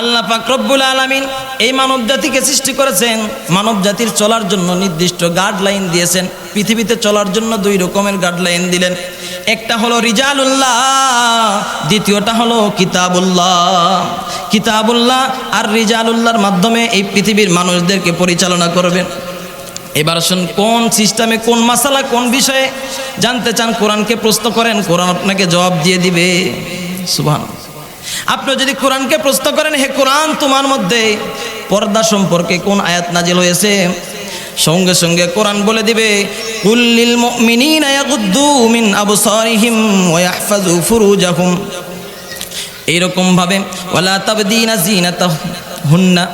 আল্লাহ পাক রব্বুল আলামিন এই মানব জাতিকে সৃষ্টি করেছেন। মানব জাতির চলার জন্য নির্দিষ্ট গাইডলাইন দিয়েছেন। পৃথিবীতে চলার জন্য দুই রকমের গাইডলাইন দিলেন। একটা হলো রিজালুল্লাহ, দ্বিতীয়টা হলো কিতাবুল্লাহ। কিতাবুল্লাহ আর রিজালুল্লাহর মাধ্যমে এই পৃথিবীর মানুষদেরকে পরিচালনা করবেন। এবার আসুন, কোন সিস্টেমে কোন মাসালা, কোন বিষয়ে জানতে চান, কোরআনকে প্রশ্ন করেন, কোরআন আপনাকে জবাব দিয়ে দিবে। সুবহান আপনি যদি কোরআনকে প্রশ্ন করেন, হে কোরআন, তোমার মধ্যে পর্দা সম্পর্কে কোন আয়াত নাজিল হয়েছে? সঙ্গে সঙ্গে কোরআন বলে দিবে কুল্লিল মুমিনিনা ইয়াগুদ্দু মিন আবসারিহিম ওয়া ইয়াহফাজু ফুরুজাহুম। এইরকম ভাবে ওয়ালা তাবদিনা জিনাতাহুন্না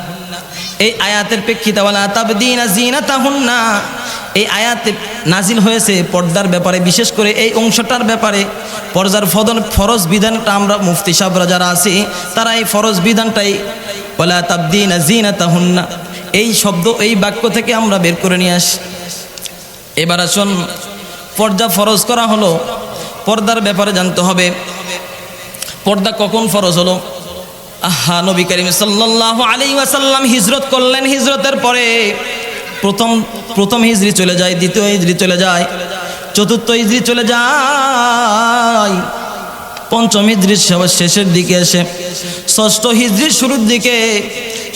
এই আয়াতের প্রেক্ষিতে, ওয়ালা তাবদিনা জিনাতাহুন্না এই আয়াতে নাজিল হয়েছে পর্দার ব্যাপারে, বিশেষ করে এই অংশটার ব্যাপারে। পর্দার ফদন, ফরজ বিধানটা আমরা মুফতি সাহরা যারা আছি, তারা এই ফরজ বিধানটাই, ওয়ালা তাবদিনা জিনাতাহুন্না এই শব্দ, এই বাক্য থেকে আমরা বের করে নিয়ে আসি। এবার আসুন, পর্দা ফরজ করা হলো, পর্দার ব্যাপারে জানতে হবে। পর্দা কখন ফরজ হলো? আহা, নবী করিম সাল্লাল্লাহু আলাইহি ওয়াসাল্লাম হিজরত করলেন হিজরতের পরে। প্রথম প্রথম হিজরি চলে যায়, দ্বিতীয় হিজরি চলে যায়, চতুর্থ হিজরি চলে যায়, পঞ্চম সবার শেষের দিকে এসে, ষষ্ঠ হিজরির শুরুর দিকে,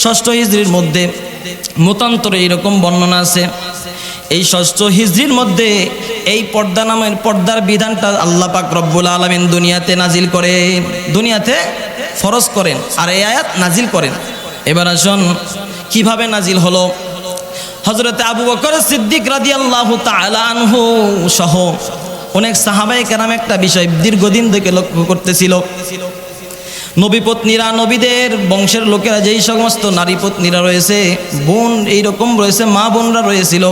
ষষ্ঠ হিজরির মধ্যে মতান্তরে এইরকম বর্ণনা আছে। এই ষষ্ঠ হিজরির মধ্যে এই পর্দা নামের পর্দার বিধানটা আল্লাহ পাক রব্বুল আলমিন দুনিয়াতে নাজিল করে, দুনিয়াতে ফরজ করেন, আর এই আয়াত নাজিল করেন। এবার আসুন, কীভাবে নাজিল হলো? হজরতে আবু বকর সিদ্দিক রাজি আল্লাহ সহ অনেক সাহাবাই কেরাম একটা বিষয় দীর্ঘদিন থেকে লক্ষ্য করতেছিল। নবী পত্নীরা, নবীদের বংশের লোকেরা যেই সমস্ত নারী পত্নীরা রয়েছে, বোন এইরকম রয়েছে, মা বোনরা রয়েছিল।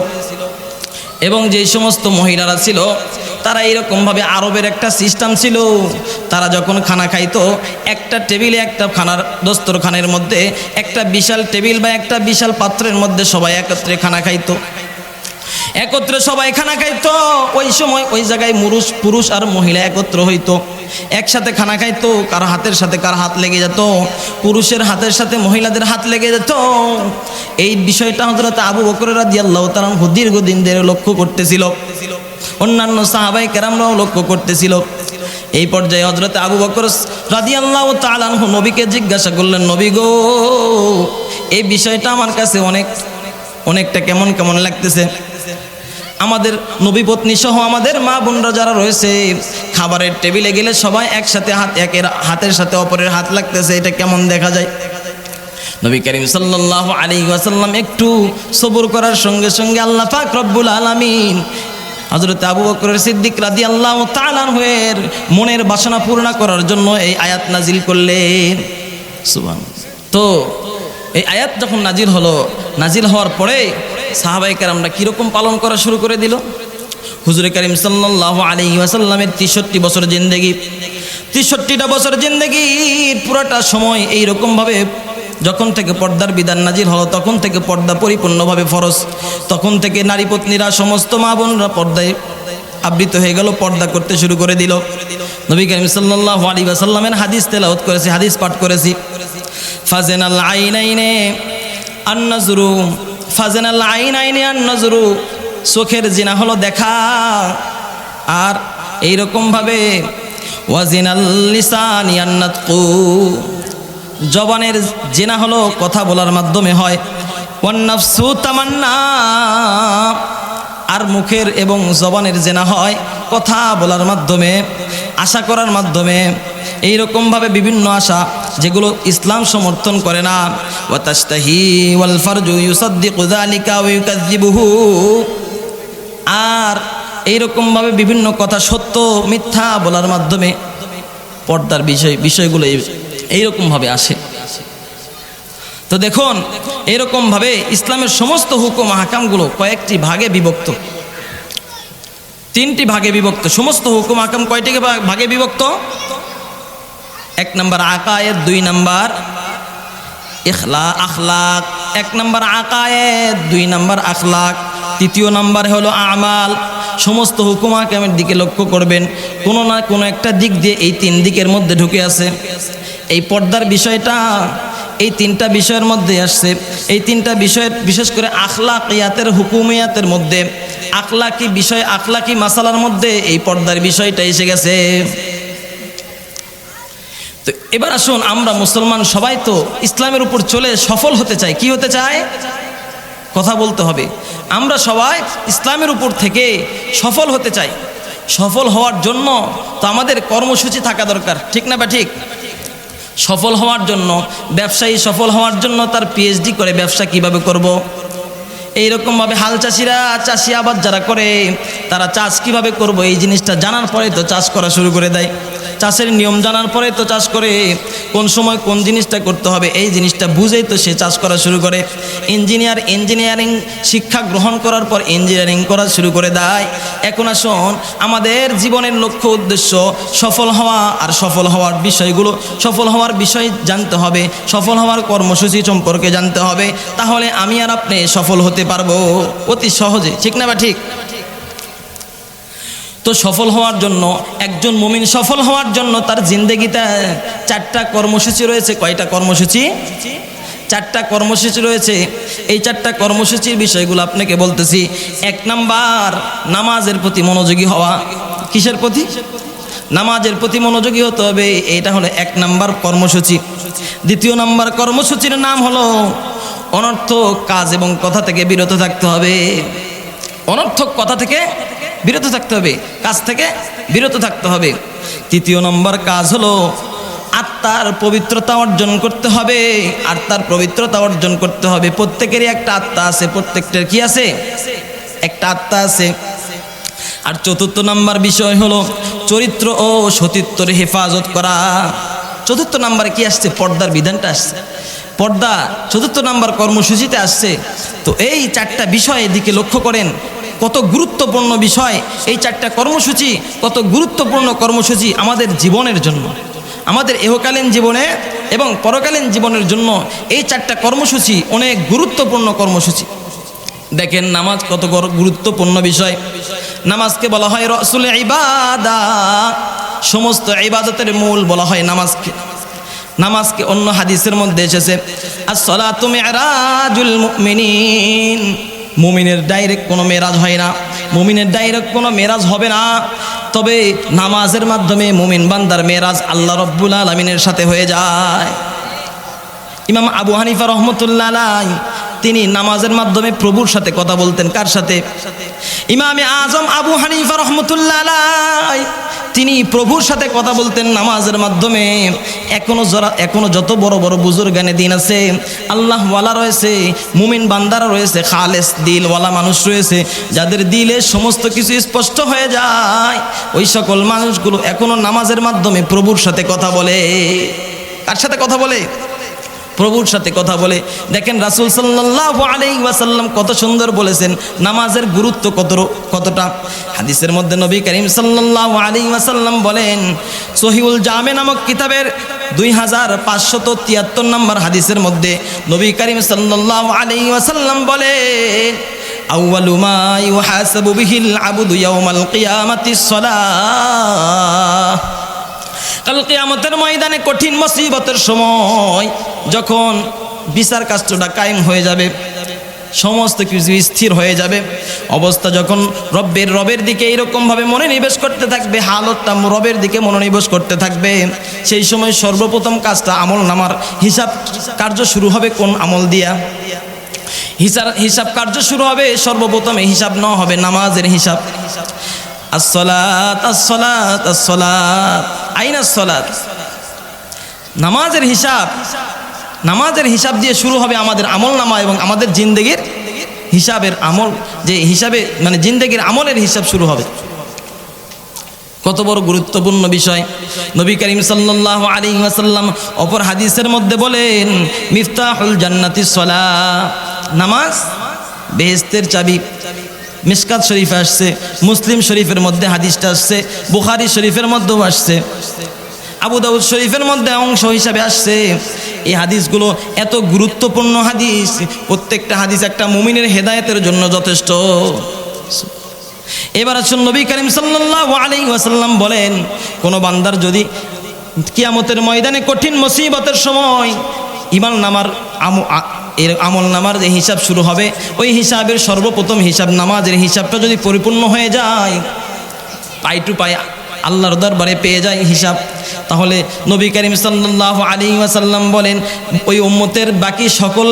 এবং যেই সমস্ত মহিলারা ছিল তারা এইরকমভাবে আরবের একটা সিস্টেম ছিল। তারা যখন খানা খাইতো, একটা টেবিলে একটা খানার দস্তরখানের মধ্যে, একটা বিশাল টেবিল বা একটা বিশাল পাত্রের মধ্যে সবাই একত্রে খানা খাইতো। একত্রে সবাই খানা খাইতো। ওই সময় ওই জায়গায় মুরুষ, পুরুষ আর মহিলা একত্র হইতো। একসাথে খানা খাইতো, কার হাতের সাথে কার হাত লেগে যেত, পুরুষের হাতের সাথে মহিলাদের হাত লেগে যেত। এই বিষয়টা হজরত আবু বকরের রাদিয়াল্লাহ তাআলা দীর্ঘদিন ধরে লক্ষ্য করতেছিল। অন্যান্য সাহাবাই কেরামরাও লক্ষ্য করতেছিল। এই পর্যায়ে হজরত আবু বকর রাদিয়াল্লাহু তাআলা নবীকে জিজ্ঞাসা করলেন, নবী গো, এই বিষয়টা আমার কাছে অনেক, অনেকটা কেমন কেমন লাগতেছে। আমাদের নবী পত্নী সহ আমাদের মা বোনরা যারা রয়েছে, খাবারের টেবিলে গেলে সবাই একসাথে হাত, একের হাতের সাথে অপরের হাত লাগতেছে, এটা কেমন দেখা যায়? নবী করিম সাল্লাল্লাহু আলাইহি ওয়াসাল্লাম একটু সবুর করার সঙ্গে সঙ্গে আল্লাহ পাক রব্বুল আলামিন হযরত আবু বকর সিদ্দিক রাদিয়াল্লাহু তাআলা এর মনের বাসনা পূর্ণ করার জন্য এই আয়াত নাজিল করলেন। সুবহান তো, এই আয়াত যখন নাজিল হলো নাজিল হওয়ার পরে সাহাবাইকার আমরা কীরকম পালন করা শুরু করে দিল? হুজুরে করিম সাল্লাল্লাহু আলাইহি ওয়াসাল্লামের তেষট্টি বছর জিন্দেগি। তেষট্টিটা বছর জিন্দেগির পুরোটা সময় এই রকমভাবে যখন থেকে পর্দার বিধান নাজির হলো, তখন থেকে পর্দা পরিপূর্ণভাবে ফরজ। তখন থেকে নারী পত্নীরা সমস্ত মা বোনরা পর্দায় আবৃত হয়ে গেল, পর্দা করতে শুরু করে দিল। নবী করিম সাল্লাল্লাহু আলাইহি ওয়াসাল্লামের হাদিস তেলাওয়াত করেছি, হাদিস পাঠ করেছি। ফাজেনাল আইনাইনে আন্নাজরু, ফাজেনাল আইনাইনে আন্নাজরু, চোখের জিনা হলো দেখা। আর এইরকমভাবে, ওয়াজিনাল লিসানি আন্নাতকু জবানের জেনা হলো কথা বলার মাধ্যমে হয়। আর মুখের এবং জবানের জেনা হয় কথা বলার মাধ্যমে, আশা করার মাধ্যমে। এই এইরকমভাবে বিভিন্ন আশা যেগুলো ইসলাম সমর্থন করে না। ওয়াল ফারজু আর এইরকমভাবে বিভিন্ন কথা সত্য মিথ্যা বলার মাধ্যমে পর্দার বিষয় বিষয়গুলো এইরকমভাবে আসে। তো দেখুন এরকমভাবে ইসলামের সমস্ত হুকুম হাকামগুলো কয়েকটি ভাগে বিভক্ত। তিনটি ভাগে বিভক্ত। সমস্ত হুকুম হাকাম কয়টি ভাগে বিভক্ত? এক নম্বর আকায়েত দুই নম্বর ইখলা আখলাক। এক নম্বর আকায়েত দুই নম্বর আখলাক। তৃতীয় নম্বর হলো আমাল। সমস্ত হুকুম হাকামের দিকে লক্ষ্য করবেন। কোনো না কোনো একটা দিক দিয়ে এই তিন দিকের মধ্যে ঢুকে আছে। এই পর্দার বিষয়টা এই তিনটা বিষয়ের মধ্যে আসছে। এই তিনটা বিষয়ের, বিশেষ করে আখলাকিয়াতের, হুকুমিয়াতের মধ্যে। আখলাকি বিষয়, আখলাকি মাসালার মধ্যে এই পর্দার বিষয়টা এসে গেছে। তো এবার আসুন, আমরা মুসলমান সবাই তো ইসলামের উপর চলে সফল হতে চাই। কি হতে চায়? কথা বলতে হবে। আমরা সবাই ইসলামের উপর থেকে সফল হতে চাই। সফল হওয়ার জন্য তো আমাদের কর্মসূচি থাকা দরকার, ঠিক না বা ঠিক? সফল হওয়ার জন্য, ব্যবসায়ী সফল হওয়ার জন্য তার পিএইচডি করে ব্যবসা কীভাবে করব। এইরকমভাবে হাল চাষিরা, চাষি আবাদ যারা করে, তারা চাষ কীভাবে করব? এই জিনিসটা জানার পরে তো চাষ করা শুরু করে দেয়। চাষের নিয়ম জানার পরে তো চাষ করে কোন সময় কোন জিনিসটা করতে হবে, এই জিনিসটা বুঝেই তো সে চাষ করা শুরু করে। ইঞ্জিনিয়ার ইঞ্জিনিয়ারিং শিক্ষা গ্রহণ করার পর ইঞ্জিনিয়ারিং করা শুরু করে দেয়। এখন আসুন, আমাদের জীবনের লক্ষ্য উদ্দেশ্য সফল হওয়া আর সফল হওয়ার বিষয়গুলো। সফল হওয়ার বিষয় জানতে হবে, সফল হওয়ার কর্মসূচি সম্পর্কে জানতে হবে। তাহলে আমি আর আপনি সফল হতে পারব অতি সহজে, ঠিক না বা ঠিক? তো সফল হওয়ার জন্য, একজন মুমিন সফল হওয়ার জন্য তার জিন্দগিতে চারটা কর্মসূচি রয়েছে। কয়টা কর্মসূচি? চারটা কর্মসূচি রয়েছে। এই চারটা কর্মসূচির বিষয়গুলো আপনাকে বলতেছি। এক নাম্বার, নামাজের প্রতি মনোযোগী হওয়া। কিসের প্রতি? নামাজের প্রতি মনোযোগী হতে হবে। এটা হলো এক নাম্বার কর্মসূচি। দ্বিতীয় নাম্বার কর্মসূচির নাম হলো অনর্থক কাজ এবং কথা থেকে বিরত থাকতে হবে। অনর্থক কথা থেকে বিরত থাকতে হবে। কাজ থেকে বিরত থাকতে হবে। তৃতীয় নম্বর কাজ হলো আত্মার পবিত্রতা অর্জন করতে হবে। আত্মার পবিত্রতা অর্জন করতে হবে। প্রত্যেকেরই একটা আত্মা আছে, প্রত্যেকটার কি আছে? একটা আত্মা আছে। আর চতুর্থ নাম্বার বিষয় হলো চরিত্র ও সতীত্বর হেফাজত করা। চতুর্থ নাম্বারে কি আসছে? পর্দার বিধানটা আসছে। পর্দা, চতুর্থ নাম্বার কর্মসূচিতে আসছে। তো এই চারটা বিষয়ের দিকে লক্ষ্য করেন। কত গুরুত্বপূর্ণ বিষয়, এই চারটা কর্মসূচি কত গুরুত্বপূর্ণ কর্মসূচি আমাদের জীবনের জন্য। আমাদের এহকালীন জীবনে এবং পরকালীন জীবনের জন্য এই চারটা কর্মসূচি অনেক গুরুত্বপূর্ণ কর্মসূচি। দেখেন নামাজ কত গুরুত্বপূর্ণ বিষয়। নামাজকে বলা হয় রসুল ইবাদা। সমস্ত ইবাদতের মূল বলা হয় নামাজকে। নামাজকে অন্য হাদিসের মধ্যে এসেছে আর সলা তুমি মিরাজুল মুমিনিন। মুমিনের ডাইরেক্ট কোনো মেরাজ হয় না। মুমিনের ডাইরেক্ট কোনো মেরাজ হবে না। তবে নামাজের মাধ্যমে মুমিন বান্দার মেরাজ আল্লাহ রব্বুল আলমিনের সাথে হয়ে যায়। ইমাম আবু হানিফা রহমতুল্লাহ তিনি নামাজের মাধ্যমে প্রভুর সাথে কথা বলতেন। কার সাথে? ইমামে আজম আবু হানিফা রহমতুল্লাহ তিনি প্রভুর সাথে কথা বলতেন নামাজের মাধ্যমে। এখনও যারা এখনও যত বড় বড় বুজুর্গানে দিন আছে, আল্লাহওয়ালা রয়েছে, মুমিন বান্দারা রয়েছে, খালেস দিলওয়ালা মানুষ রয়েছে, যাদের দিলে সমস্ত কিছু স্পষ্ট হয়ে যায়। ওই সকল মানুষগুলো এখনও নামাজের মাধ্যমে প্রভুর সাথে কথা বলে। কার সাথে কথা বলে? প্রভুর সাথে কথা বলে, দেখেন রাসুল সাল্লাহ আলাই ওয়াসাল্লাম কত সুন্দর বলেছেন, নামাজের গুরুত্ব কত কতটা? হাদিসের মধ্যে নবী করিম সাল্লাহ আলী ওয়াসাল্লাম বলেন সহিউল জামে নামক কিতাবের দুই হাজার পাঁচশত তিয়াত্তর নম্বর হাদিসের মধ্যে নবী করিম সাল্লাহ আলী ওয়াসাল্লাম বলেন, আউয়ালু মা ইউহাসাবু বিহিল আবদু ইয়াউমাল কিয়ামাতিস সালাহ। কাল কিয়ামতের ময়দানে কঠিন মুসিবতের সময় যখন বিচার কাজটা কায়েম হয়ে যাবে, সমস্ত কিছু স্থির হয়ে যাবে, অবস্থা যখন রব্বের রবের দিকে এইরকমভাবে মনে নিবেশ করতে থাকবে, হালতটা রবের দিকে মনোনিবেশ করতে থাকবে, সেই সময় সর্বপ্রথম কাজটা আমল নামার হিসাব কার্য শুরু হবে কোন আমল দিয়া? হিসাব হিসাব কার্য শুরু হবে সর্বপ্রথমে হিসাব নেওয়া হবে নামাজের হিসাব। আসলাত আসলাত আসলাত আইন আসলাত নামাজের হিসাব নামাজের হিসাব দিয়ে শুরু হবে আমাদের আমল নামা এবং আমাদের জিন্দগির হিসাবের আমল, যে হিসাবে মানে জিন্দগির আমলের হিসাব শুরু হবে। কত বড় গুরুত্বপূর্ণ বিষয়। নবী করিম সাল্লাল্লাহু আলাইহি ওয়াসাল্লাম অপর হাদিসের মধ্যে বলেন, মিফতাহুল জান্নাতি সলা। নামাজ বেহেস্তের চাবি, মিসকাত শরীফে আসছে, মুসলিম শরীফের মধ্যে হাদিসটা আসছে, বুখারি শরীফের মধ্যেও আসছে, আবু দাউদ শরীফের মধ্যে অংশ হিসাবে আসছে। এই হাদিসগুলো এত গুরুত্বপূর্ণ হাদিস। প্রত্যেকটা হাদিস একটা মুমিনের হেদায়তের জন্য যথেষ্ট। এবার আসুন নবী করিম সাল্লাল্লাহু আলাইহি ওয়াসাল্লাম বলেন, কোন বান্দার যদি কিয়ামতের ময়দানে কঠিন মুসিবতের সময় ইমান নামার এর আমল নামার যে হিসাব শুরু হবে, ওই হিসাবের সর্বপ্রথম হিসাব নামাজের হিসাবটা যদি পরিপূর্ণ হয়ে যায় পাই টু পাই আল্লাহর দরবারে পেয়ে যায় হিসাব। তাহলে নবী করিম সাল্লাহ আলী ওয়াসাল্লাম বলেন ওই উম্মতের বাকি সকল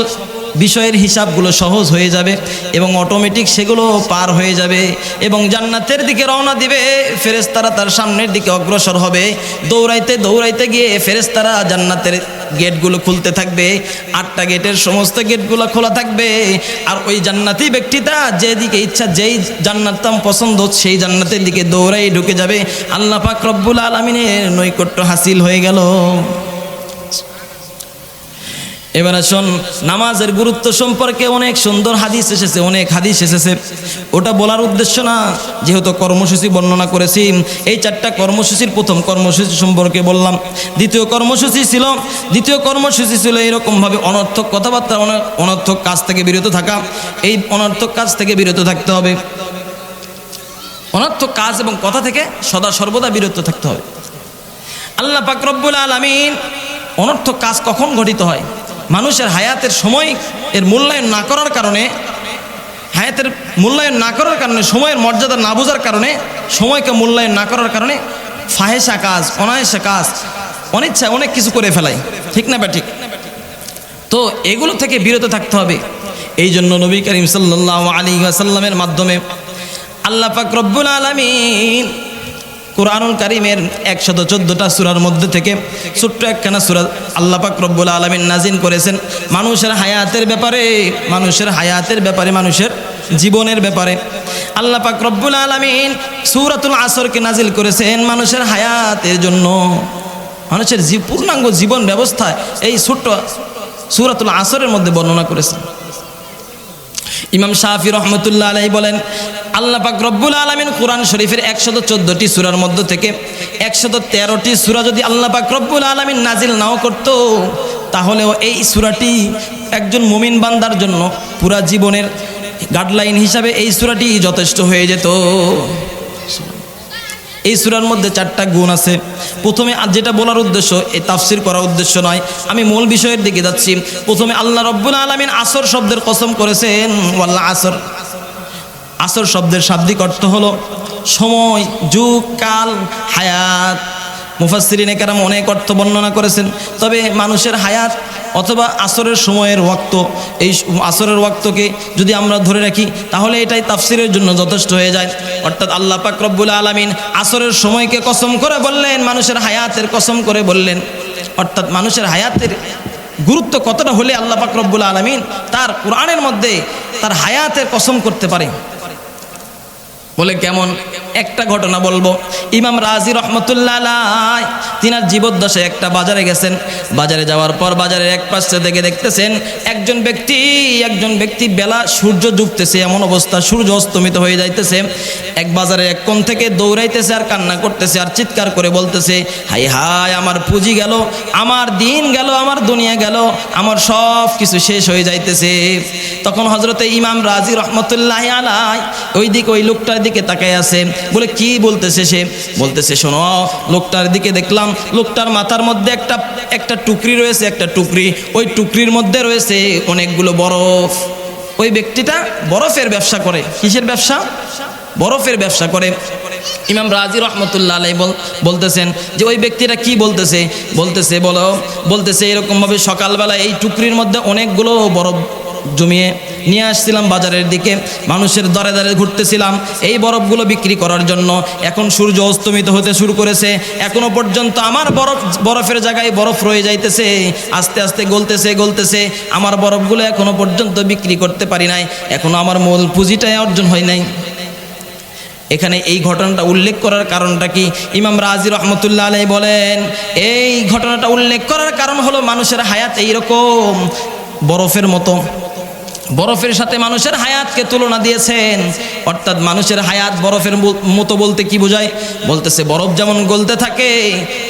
বিষয়ের হিসাবগুলো সহজ হয়ে যাবে এবং অটোমেটিক সেগুলো পার হয়ে যাবে এবং জান্নাতের দিকে রওনা দিবে। ফেরেশতারা তার সামনের দিকে অগ্রসর হবে। দৌড়াইতে দৌড়াইতে গিয়ে ফেরেশতারা জান্নাতের গেটগুলো খুলতে থাকবে। আটটা গেটের সমস্ত গেটগুলো খোলা থাকবে। আর ওই জান্নাতি ব্যক্তিটা যেদিকে ইচ্ছা যেই জান্নাতাম পছন্দ সেই জান্নাতের দিকে দৌড়াই ঢুকে যাবে। আল্লাহ পাক রব্বুল আলমিনের নৈকট্য হাসিল হয়ে গেল। এবার আসুন, নামাজের গুরুত্ব সম্পর্কে অনেক সুন্দর হাদিস এসেছে, অনেক হাদিস এসেছে। ওটা বলার উদ্দেশ্য না, যেহেতু কর্মসূচি বর্ণনা করেছি, এই চারটা কর্মসূচির প্রথম কর্মসূচি সম্পর্কে বললাম। দ্বিতীয় কর্মসূচি ছিল, দ্বিতীয় কর্মসূচি ছিল এরকমভাবে অনর্থক কথাবার্তা অন- অনর্থক কাজ থেকে বিরত থাকা। এই অনর্থক কাজ থেকে বিরত থাকতে হবে। অনর্থক কাজ এবং কথা থেকে সদা সর্বদা বিরত থাকতে হবে। আল্লাহ পাক রব্বুল আলামিন অনর্থক কাজ কখন ঘটিত হয়? মানুষের হায়াতের সময় এর মূল্যায়ন না করার কারণে, হায়াতের মূল্যায়ন না করার কারণে, সময়ের মর্যাদা না বোঝার কারণে, সময়কে মূল্যায়ন না করার কারণে ফাহেসা কাজ, অনায়াসা কাজ অনিচ্ছা অনেক কিছু করে ফেলাই। ঠিক না বা ঠিক তো এগুলো থেকে বিরত থাকতে হবে। এই জন্য নবী করিম সাল্লাহ আলী আসাল্লামের মাধ্যমে আল্লাহ পাক রব্বুল আলমিন কোরআনুল কারিমের একশত চোদ্দোটা সুরার মধ্যে থেকে ছোট্ট একখানা সুরা আল্লাপাক রব্বুল আলমিন নাজিন করেছেন। মানুষের হায়াতের ব্যাপারে, মানুষের হায়াতের ব্যাপারে, মানুষের জীবনের ব্যাপারে। আল্লাহ পাক রব্বুল আলমিন সুরাতুল আসরকে নাজিল করেছেন মানুষের হায়াতের জন্য। মানুষের পূর্ণাঙ্গ জীবন ব্যবস্থা এই ছোট্ট সুরাতুল আসরের মধ্যে বর্ণনা করেছেন। ইমাম শাহি রহমতুল্লাহ আলাই বলেন, আল্লাহ পাক রব্বুল আলমিন কোরআন শরীফের একশত চোদ্দটি সুরার মধ্য থেকে একশত তেরোটি সুরা যদি আল্লাহ পাক রব্বুল আলমিন নাজিল নাও করত, তাহলেও এই সুরাটি একজন মুমিন বান্দার জন্য পুরা জীবনের গাইডলাইন হিসাবে এই সুরাটি যথেষ্ট হয়ে যেত। এই সুরার মধ্যে চারটা গুণ আছে। প্রথমে যেটা বলার উদ্দেশ্য এই তাফসির করার উদ্দেশ্য নয়। আমি মূল বিষয়ের দিকে যাচ্ছি। প্রথমে আল্লাহ রব্বুল আলমিন আসর শব্দের কসম করেছেন আল্লাহ আসর। আসর শব্দের শাব্দিক অর্থ হলো সময়, যুগ, কাল, হায়াত। মুফাসসিরিন কারাম অনেক অর্থ বর্ণনা করেছেন। তবে মানুষের হায়াত অথবা আসরের সময়ের ওয়াক্ত, এই আসরের ওয়াক্তকে যদি আমরা ধরে রাখি, তাহলে এটাই তাফসিরের জন্য যথেষ্ট হয়ে যায়। অর্থাৎ আল্লাহ পাক রব্বুল আলমিন আসরের সময়কে কসম করে বললেন, মানুষের হায়াতের কসম করে বললেন। অর্থাৎ মানুষের হায়াতের গুরুত্ব কতটা হলে আল্লাহ পাক রব্বুল আলমিন তার কোরআনের মধ্যে তার হায়াতের কসম করতে পারে? বলে কেমন? একটা ঘটনা বলব। ইমাম রাজি রহমতুল্লাহ তিনার জীবদ্দশায় একটা বাজারে গেছেন। বাজারে যাওয়ার পর বাজারের এক পাশে থেকে দেখতেছেন, একজন ব্যক্তি একজন ব্যক্তি বেলা সূর্য ডুবতেছে, এমন অবস্থা, সূর্য অস্তমিত হয়ে যাইতেছে। এক বাজারে এক কোণ থেকে দৌড়াইতেছে আর কান্না করতেছে আর চিৎকার করে বলতেছে হাই হাই আমার পুঁজি গেল, আমার দিন গেল, আমার দুনিয়া গেল, আমার সব কিছু শেষ হয়ে যাইতেছে। তখন হজরতে ইমাম রাজি রহমতুল্লাহ আলাই ওই দিক ওই লোকটার দিকে তাকায় আছে। বলে, কি বলতেছে সে? বলতেছে, শোনো, লোকটার দিকে দেখলাম, লোকটার মাথার মধ্যে একটা একটা টুকরি রয়েছে, একটা টুকরি। ওই টুকরির মধ্যে রয়েছে অনেকগুলো বরফ। ওই ব্যক্তিটা বরফের ব্যবসা করে। কিসের ব্যবসা? বরফের ব্যবসা করে। ইমাম রাজি রহমতুল্লাহ আলাই বল, বলতেছেন যে, ওই ব্যক্তিটা কি বলতেছে? বলতেছে, বলো। বলতেছে, এরকমভাবে সকালবেলা এই টুকরির মধ্যে অনেকগুলো বরফ জমিয়ে নিয়ে আসছিলাম বাজারের দিকে। মানুষের দরে দরে ঘুরতেছিলাম। এই বরফগুলো বিক্রি করার জন্য এখন সূর্য অস্তমিত হতে শুরু করেছে। এখনও পর্যন্ত আমার বরফ, বরফের জায়গায় বরফ রয়ে যাইতেছে। আস্তে আস্তে গলতেছে গলতেছে। আমার বরফগুলো এখনও পর্যন্ত বিক্রি করতে পারি নাই। এখনও আমার মূল পুঁজিটাই অর্জন হয় নাই। এখানে এই ঘটনাটা উল্লেখ করার কারণটা কি? ইমাম রাজি রহমতুল্লাহ আলাই বলেন, এই ঘটনাটা উল্লেখ করার কারণ হলো মানুষের হায়াত এইরকম বরফের মতো। বরফের সাথে মানুষের হায়াতকে তুলনা দিয়েছেন। অর্থাৎ মানুষের হায়াত বরফের মতো বলতে কি বোঝায়? বলতেছে, বরফ যেমন গলতে থাকে,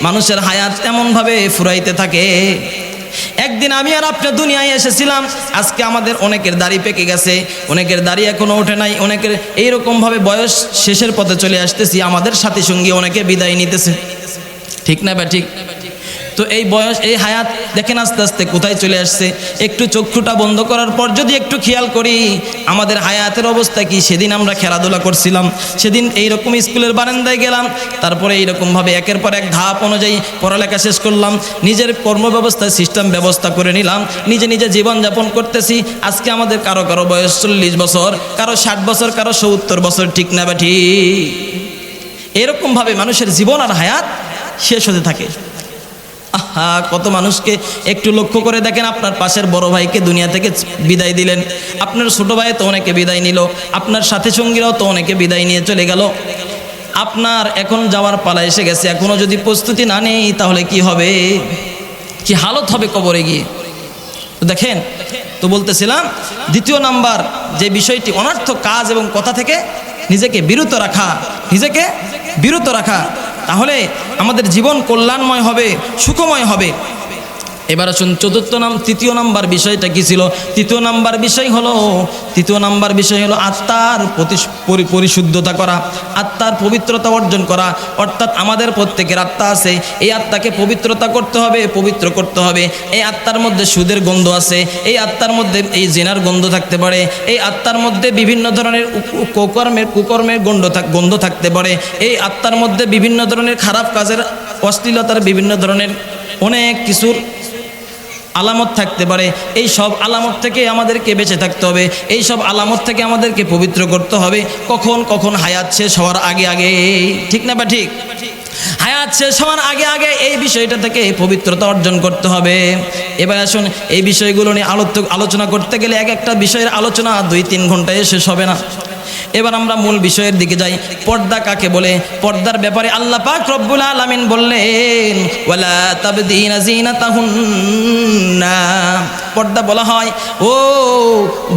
মানুষের হায়াত তেমনভাবে ফুরাইতে থাকে। একদিন আমি আর আপনি দুনিয়ায় এসেছিলাম, আজকে আমাদের অনেকের দাড়ি পেকে গেছে, অনেকের দাড়ি এখনও ওঠে নাই, অনেকের এইরকমভাবে বয়স শেষের পথে চলে আসতেছি, আমাদের সাথী সঙ্গী অনেকে বিদায় নিতেছে। ঠিক না বা ঠিক? তো এই বয়স, এই হায়াত দেখেন আস্তে আস্তে কোথায় চলে আসছে। একটু চক্ষুটা বন্ধ করার পর যদি একটু খেয়াল করি, আমাদের হায়াতের অবস্থা কি? সেদিন আমরা খেলাধুলা করছিলাম। সেদিন এইরকম স্কুলের বারান্দায় গেলাম, তারপরে এইরকমভাবে একের পর এক ধাপ অনুযায়ী পড়ালেখা শেষ করলাম। নিজের কর্মব্যবস্থায় সিস্টেম ব্যবস্থা করে নিলাম। নিজে নিজে জীবনযাপন করতেছি। আজকে আমাদের কারও কারও বয়স চল্লিশ বছর, কারও ষাট বছর, কারও সত্তর বছর, ঠিক না বা ঠিক? এরকমভাবে মানুষের জীবন আর হায়াত শেষ হতে থাকে। আহা, কত মানুষকে একটু লক্ষ্য করে দেখেন আপনার পাশের বড় ভাইকে দুনিয়া থেকে বিদায় দিলেন। আপনার ছোট ভাই তো অনেকে বিদায় নিল, আপনার সাথী সঙ্গীরাও তো অনেকে বিদায় নিয়ে চলে গেল। আপনার এখন যাওয়ার পালা এসে গেছে, এখনও যদি প্রস্তুতি না নেই তাহলে কি হবে? কি হালত হবে কবরে গিয়ে? দেখেন, তো বলতেছিলাম, দ্বিতীয় নাম্বার যে বিষয়টি, অনর্থক কাজ এবং কথা থেকে নিজেকে বিরত রাখা, নিজেকে বিরত রাখা তাহলে আমাদের জীবন কল্যাণময় হবে সুখময় হবে। এবার আসুন চতুর্থ নাম, তৃতীয় নাম্বার বিষয়টা কি ছিল? তৃতীয় নাম্বার বিষয় হলো, তৃতীয় নাম্বার বিষয় হলো আত্মার পরি- পরিশুদ্ধতা করা, আত্মার পবিত্রতা অর্জন করা। অর্থাৎ আমাদের প্রত্যেকের আত্মা আছে, এই আত্মাকে পবিত্রতা করতে হবে, পবিত্র করতে হবে। এই আত্মার মধ্যে সুদের গন্ধ আছে, এই আত্মার মধ্যে এই জেনার গন্ধ থাকতে পারে, এই আত্মার মধ্যে বিভিন্ন ধরনের কুকর্মের কুকর্মের গন্ধ গন্ধ থাকতে পারে। এই আত্মার মধ্যে বিভিন্ন ধরনের খারাপ কাজের অশ্লীলতার বিভিন্ন ধরনের অনেক কিছুর আলামত থাকতে পারে। এই সব আলামত থেকে আমাদেরকে বেঁচে থাকতে হবে। এই সব আলামত থেকে আমাদেরকে পবিত্র করতে হবে। কখন কখন হায়াত শেষ হওয়ার আগে আগে, ঠিক না বা ঠিক? হায়াত শেষ হওয়ার আগে আগে এই বিষয়টা থেকে পবিত্রতা অর্জন করতে হবে। এবার আসুন, এই বিষয়গুলো নিয়ে আলোচ আলোচনা করতে গেলে এক একটা বিষয়ের আলোচনা দুই তিন ঘন্টায় শেষ হবে না। এবার আমরা মূল বিষয়ের দিকে যাই। পর্দা কাকে বলে? পর্দার ব্যাপারে আল্লাহ পাক রব্বুল আলামিন বললেন, ওয়ালা তাবদিনা পর্দা বলা হয়, ও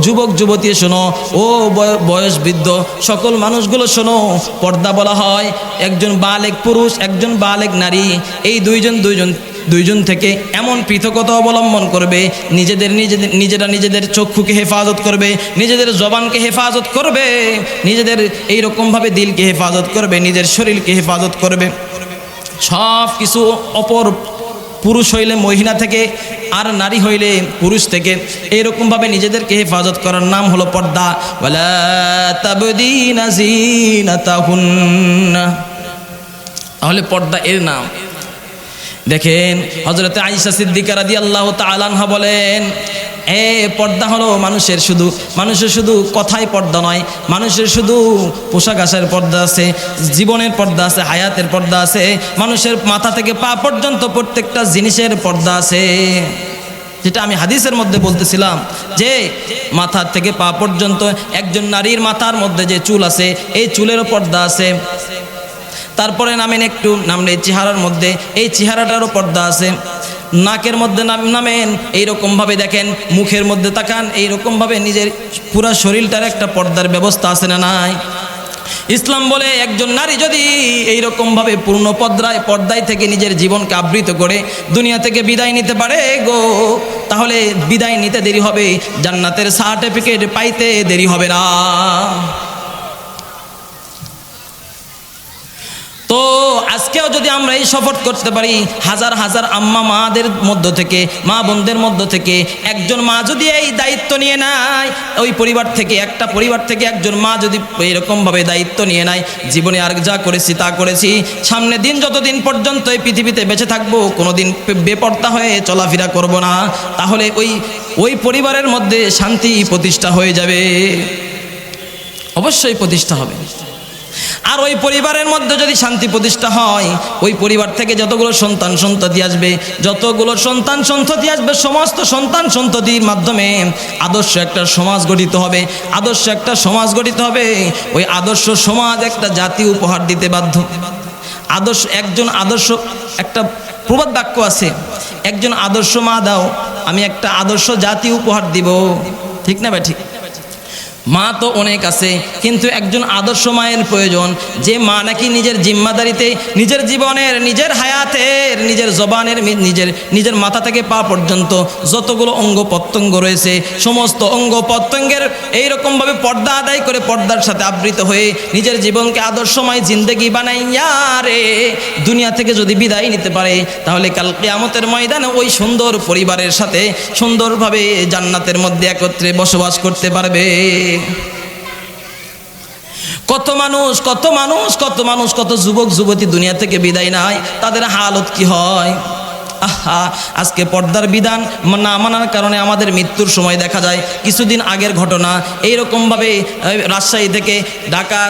যুবক, যুবতী শোনো, ও বয়- বয়স বৃদ্ধ সকল মানুষগুলো শোনো। পর্দা বলা হয়, একজন বালেক পুরুষ, একজন বালেক নারী, এই দুইজন দুইজন দুইজন থেকে এমন পৃথকতা অবলম্বন করবে, নিজেদের নিজেদের, নিজেরা নিজেদের চক্ষুকে হেফাজত করবে, নিজেদের জবানকে হেফাজত করবে, নিজেদের এই রকমভাবে দিলকে হেফাজত করবে, নিজের শরীরকে হেফাজত করবে। সব কিছু অপর পুরুষ হইলে মহিলা থেকে আর নারী হইলে পুরুষ থেকে, এইরকমভাবে নিজেদেরকে হেফাজত করার নাম হলো পর্দা। তাহলে পর্দা এর নাম। দেখেন হজরতে আইসা সিদ্দিকা রাদি আল্লাহ তালানহা বলেন, এ পর্দা হলো মানুষের শুধু মানুষের শুধু কথায় পর্দা নয়, মানুষের শুধু পোশাক আশার পর্দা আছে, জীবনের পর্দা আছে, হায়াতের পর্দা আছে, মানুষের মাথা থেকে পা পর্যন্ত প্রত্যেকটা জিনিসের পর্দা আছে। যেটা আমি হাদিসের মধ্যে বলতেছিলাম যে, মাথা থেকে পা পর্যন্ত একজন নারীর মাথার মধ্যে যে চুল আছে, এই চুলেরও পর্দা আছে। তারপরে নামেন একটু নামলে চেহারার মধ্যে, এই চেহারাটারও পর্দা আছে। নাকের মধ্যে নাম, নামেন, এইরকমভাবে দেখেন, মুখের মধ্যে তাকান, এইরকমভাবে নিজের পুরা শরীরটার একটা পর্দার ব্যবস্থা আছে না নাই? ইসলাম বলে, একজন নারী যদি এইরকমভাবে পূর্ণ পর্দায় পর্দায় থেকে নিজের জীবনকে আবৃত করে দুনিয়া থেকে বিদায় নিতে পারে গো, তাহলে বিদায় নিতে দেরি হবে, জান্নাতের সার্টিফিকেট পাইতে দেরি হবে না। তো আজকেও যদি আমরা এই সফর করতে পারি, হাজার হাজার আম্মা মাদের মধ্য থেকে, মা বোনদের মধ্য থেকে, একজন মা যদি এই দায়িত্ব নিয়ে নেয়, ওই পরিবার থেকে, একটা পরিবার থেকে একজন মা যদি এরকমভাবে দায়িত্ব নিয়ে নেয়, জীবনে আর যা করেছি তা করেছি, সামনে দিন যতদিন পর্যন্ত এই পৃথিবীতে বেঁচে থাকব, কোনোদিন বে- বেপর্দা হয়ে চলাফেরা করব না, তাহলে ওই ওই পরিবারের মধ্যে শান্তি প্রতিষ্ঠা হয়ে যাবে। অবশ্যই প্রতিষ্ঠা হবে। আর ওই পরিবারের মধ্যে যদি শান্তি প্রতিষ্ঠা হয়, ওই পরিবার থেকে যতগুলো সন্তান সন্ততি আসবে, যতগুলো সন্তান সন্ততি আসবে, সমস্ত সন্তান সন্ততির মাধ্যমে আদর্শ একটা সমাজ গঠিত হবে। আদর্শ একটা সমাজ গঠিত হবে। ওই আদর্শ সমাজ একটা জাতি উপহার দিতে বাধ্য। আদর্শ, একজন আদর্শ, একটা প্রবাদ বাক্য আছে, একজন আদর্শ মা দাও, আমি একটা আদর্শ জাতি উপহার দিব। ঠিক না ভাই, ঠিক? মা তো অনেক আছে, কিন্তু একজন আদর্শ মায়ের প্রয়োজন। যে মা নাকি নিজের জিম্মাদারিতে, নিজের জীবনের, নিজের হায়াতের, নিজের জবানের, নিজের নিজের মাথা থেকে পা পর্যন্ত যতগুলো অঙ্গ প্রত্যঙ্গ রয়েছে, সমস্ত অঙ্গ প্রত্যঙ্গের এইরকমভাবে পর্দা আদায় করে পর্দার সাথে আবৃত হয়ে নিজের জীবনকে আদর্শময় জিন্দগি বানাইয়া রে, দুনিয়া থেকে যদি বিদায় নিতে পারে, তাহলে কাল কেয়ামতের ময়দানে ওই সুন্দর পরিবারের সাথে সুন্দরভাবে জান্নাতের মধ্যে একত্রে বসবাস করতে পারবে। কত মানুষ কত মানুষ কত মানুষ, কত যুবক, যুবতী দুনিয়া থেকে বিদায় নাই তাদের হালত কি হয়? আহা, আজকে পর্দার বিধান না মানার কারণে আমাদের মৃত্যুর সময় দেখা যায়। কিছুদিন আগের ঘটনা, এইরকমভাবে রাজশাহী থেকে ঢাকা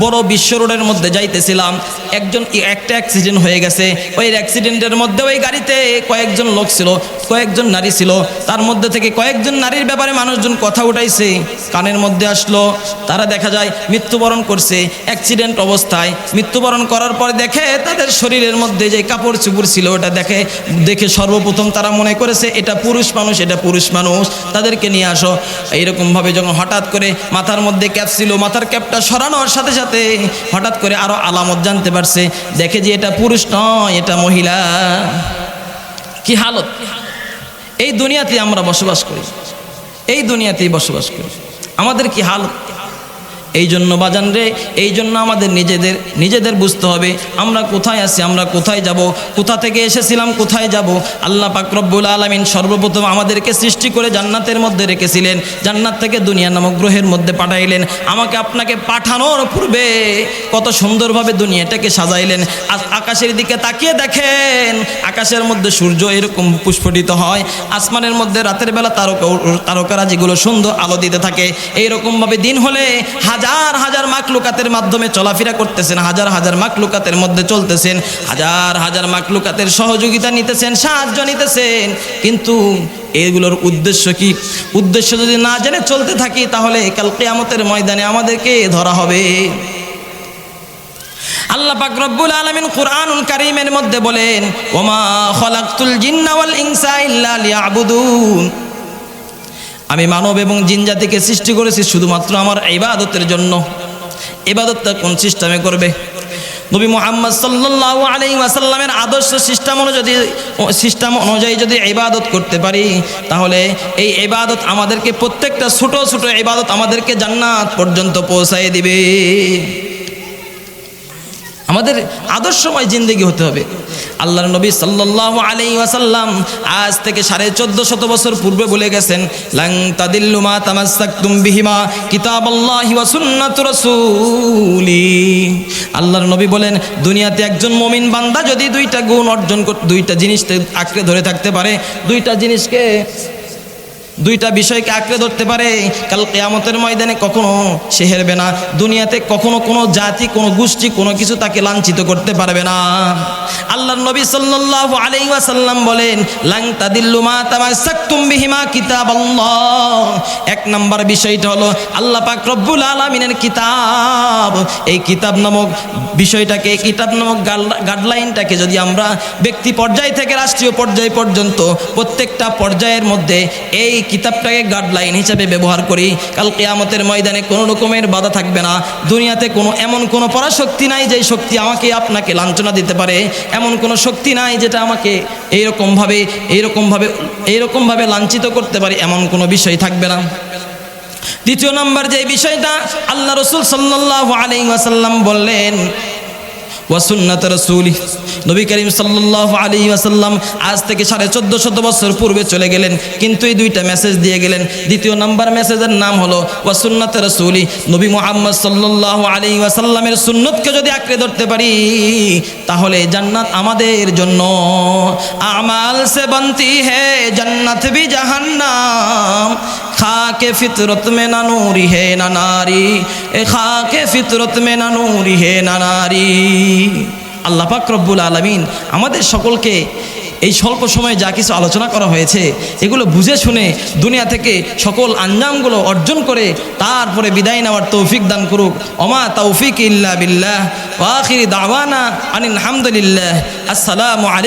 বড় বিশ্ব রোডের মধ্যে যাইতেছিলাম। একজন, একটা অ্যাক্সিডেন্ট হয়ে গেছে। ওই অ্যাক্সিডেন্টের মধ্যে ওই গাড়িতে কয়েকজন লোক ছিল, কয়েকজন নারী ছিল। তার মধ্যে থেকে কয়েকজন নারীর ব্যাপারে মানুষজন কথা উঠাইছে। কানের মধ্যে আসলো, তারা দেখা যায় মৃত্যুবরণ করছে। অ্যাক্সিডেন্ট অবস্থায় মৃত্যুবরণ করার পর দেখে তাদের শরীরের মধ্যে যে কাপড় চুপড় ছিল, ওটা দেখে দেখে সর্বপ্রথম তারা মনে করেছে, এটা পুরুষ মানুষ, এটা পুরুষ মানুষ, তাদেরকে নিয়ে আসো। এইরকমভাবে যখন হঠাৎ করে মাথার মধ্যে ক্যাপ ছিল, মাথার ক্যাপটা সরানোর সাথে সাথে হঠাৎ করে আরও আলামত জানতে পারছে, দেখে যে এটা পুরুষ নয়, এটা মহিলা। কি হালত? এই দুনিয়াতে আমরা বসবাস করি। এই দুনিয়াতেই বসবাস করি। আমাদের কি হাল এই জন্য বাজান রে এই জন্য আমাদের নিজেদের নিজেদের বুঝতে হবে, আমরা কোথায় আছি, আমরা কোথায় যাব, কোথা থেকে এসেছিলাম, কোথায় যাব। আল্লাহ পাক রব্বুল আলমিন সর্বপ্রথম আমাদেরকে সৃষ্টি করে জান্নাতের মধ্যে রেখেছিলেন, জান্নাত থেকে দুনিয়া নামক গ্রহের মধ্যে পাঠাইলেন। আমাকে আপনাকে পাঠানোর পূর্বে কত সুন্দরভাবে দুনিয়াটাকে সাজাইলেন। আকাশের দিকে তাকিয়ে দেখেন, আকাশের মধ্যে সূর্য এরকম পুষ্পটিত হয়, আসমানের মধ্যে রাতের বেলা তারকা, তারকারা যেগুলো সুন্দর আলো দিতে থাকে, এইরকমভাবে দিন হলে হাজার হাজার হাজার মাকলুকাতের মাধ্যমে চলাফেরা করতেছেন, হাজার হাজার মাকলুকাতের মধ্যে চলতেছেন, হাজার হাজার মাকলুকাতের সহযোগিতা নিতেছেন, সাহায্য নিতেছেন। কিন্তু এগুলোর উদ্দেশ্য কি? উদ্দেশ্য যদি না জেনে চলতে থাকি, তাহলে কাল কেয়ামতের ময়দানে আমাদেরকে ধরা হবে। আল্লাহ পাক রব্বুল আলামিন কুরআনুল কারীমের মধ্যে বলেন, ওমা খলাকতুল জিন্না ওয়াল ইনসা ইল্লা লিয়াবুদুন। আমি মানব এবং জিন জাতিকে সৃষ্টি করেছি শুধুমাত্র আমার ইবাদতের জন্য। ইবাদতটা কোন সিস্টেমে করবে? নবী মোহাম্মদ সাল্লাল্লাহু আলাইহি ওয়াসাল্লামের আদর্শ সিস্টেম অনুযায়ী সিস্টেম অনুযায়ী যদি ইবাদত করতে পারি, তাহলে এই ইবাদত আমাদেরকে প্রত্যেকটা ছোট ছোট ইবাদত আমাদেরকে জান্নাত পর্যন্ত পৌঁছায় দিবে। আমাদের আদর্শময় জিন্দগি হতে হবে। আল্লাহর নবী সাল্লাল্লাহু আলাইহি ওয়াসাল্লাম আজ থেকে সাড়ে চোদ্দ শত বছর পূর্বে বলে গেছেন, লাং তাদিল্লু মা তামাসসাকতুম বিহিমা রাসূলি। আল্লাহর নবী বলেন, দুনিয়াতে একজন মমিন বান্দা যদি দুইটা গুণ অর্জন দুইটা জিনিসকে আঁকড়ে ধরে থাকতে পারে, দুইটা জিনিসকে দুইটা বিষয়কে আঁকড়ে ধরতে পারে। কাল কেয়ামতের ময়দানে কখনো সে হেরবে না। দুনিয়াতে কখনো কোনো জাতি, কোনো গোষ্ঠী, কোনো কিছু তাকে লাঞ্ছিত করতে পারবে না। আল্লাহর নবী সাল্লাল্লাহু আলাইহি ওয়াসাল্লাম বলেন, লাং তাদিল্লু মা তামাসসাকতুম বিহিমা কিতাবাল্লাহ। এক নাম্বার বিষয়টা হলো, আল্লাহ পাক রব্বুল আলামিনের কিতাব, এই কিতাব নামক বিষয়টাকে কিতাব নামক গাইডলাইনটাকে যদি আমরা ব্যক্তি পর্যায় থেকে রাষ্ট্রীয় পর্যায় পর্যন্ত প্রত্যেকটা পর্যায়ের মধ্যে এই কিতাবটাকে গাইডলাইন হিসেবে ব্যবহার করি, কাল কেয়ামতের ময়দানে কোনো রকমের বাধা থাকবে না। দুনিয়াতে কোনো, এমন কোনো পরাশক্তি নাই যে শক্তি আমাকে আপনাকে লাঞ্ছনা দিতে পারে। এমন কোনো শক্তি নাই যেটা আমাকে এইরকমভাবে এইরকমভাবে এইরকমভাবে লাঞ্ছিত করতে পারে, এমন কোনো বিষয় থাকবে না। দ্বিতীয় নম্বর যে বিষয়টা, আল্লাহ রসুল সাল্লাহ আলাইহি ওয়াসাল্লাম বললেন ওয়াসুন্নাত রসুলি নবী করিম সাল্লাল্লাহু আলাইহি ওয়াসাল্লাম আজ থেকে সাড়ে চোদ্দ শত বছর পূর্বে চলে গেলেন, কিন্তু এই দুইটা মেসেজ দিয়ে গেলেন। দ্বিতীয় নাম্বার মেসেজের নাম হলো ওয়াসুন্নাত রসুলি নবী মোহাম্মদ সাল্লাল্লাহু আলাইহি ওয়াসাল্লামের সুন্নতকে যদি আঁকড়ে ধরতে পারি, তাহলে জান্নাত আমাদের জন্য। আমাল সে বনতি হে জান্নাত বি জাহান্নাম। খাকে ফিতরত মে না নূরি হে না নারী এ খাকে ফিতরত মে না নূরি হে না নারী আল্লাহ পাক রব্বুল আলমিন আমাদের সকলকে এই স্বল্প সময়ে যা কিছু আলোচনা করা হয়েছে, এগুলো বুঝে শুনে দুনিয়া থেকে সকল আঞ্জামগুলো অর্জন করে তারপরে বিদায় নেওয়ার তৌফিক দান করুক। অমা তৌফিক ইল্লা বিল্লাহ। ওয়াখিরি দাওয়ানা আনিল হামদুলিল্লাহ। আসসালামু আলাইকুম।